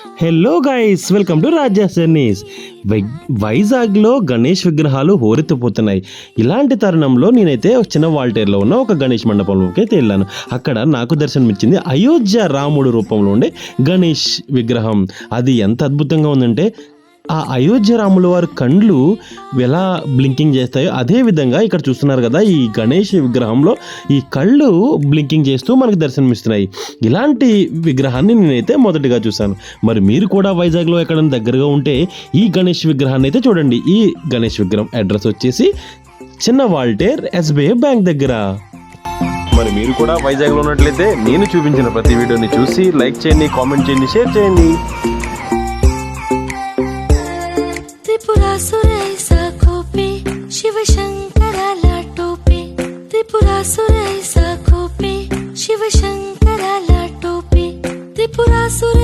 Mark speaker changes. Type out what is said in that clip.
Speaker 1: Hello guys welcome to Raja సర్నీస్ వైజాగ్లో గణేష్ విగ్రహాలు హోరెత్తిపోతున్నాయి. ఇలాంటి తరుణంలో నేనైతే ఒక చిన్న వాల్టేర్లో ఉన్న ఒక గణేష్ మండపంలోకి అయితే వెళ్ళాను. అక్కడ నాకు దర్శనమిచ్చింది అయోధ్య రాముడు రూపంలో ఉండే గణేష్ విగ్రహం. అది ఎంత అద్భుతంగా ఉందంటే ఆ అయోధ్య రాముల వారి కండ్లు ఎలా బ్లింకింగ్ చేస్తాయో అదే విధంగా ఇక్కడ చూస్తున్నారు కదా ఈ గణేష్ విగ్రహంలో ఈ కళ్ళు బ్లింకింగ్ చేస్తూ మనకు దర్శనమిస్తున్నాయి. ఇలాంటి విగ్రహాన్ని నేనైతే మొదటిగా చూశాను. మరి మీరు కూడా వైజాగ్లో ఎక్కడైనా దగ్గరగా ఉంటే ఈ గణేష్ విగ్రహాన్ని అయితే చూడండి. ఈ గణేష్ విగ్రహం అడ్రస్ వచ్చేసి చిన్న వాల్టేర్ ఎస్బీఐ బ్యాంక్ దగ్గర. మరి మీరు కూడా వైజాగ్లో ఉన్నట్లయితే నేను చూపించిన ప్రతి వీడియోని చూసి లైక్ చేయండి కామెంట్ చేయండి షేర్ చేయండి.
Speaker 2: त्रिपुरासुरैसा खोपे शिवशंकराला टोपे. त्रिपुरासुरैसा खोपे शिवशंकराला टोपे. त्रिपुरासुर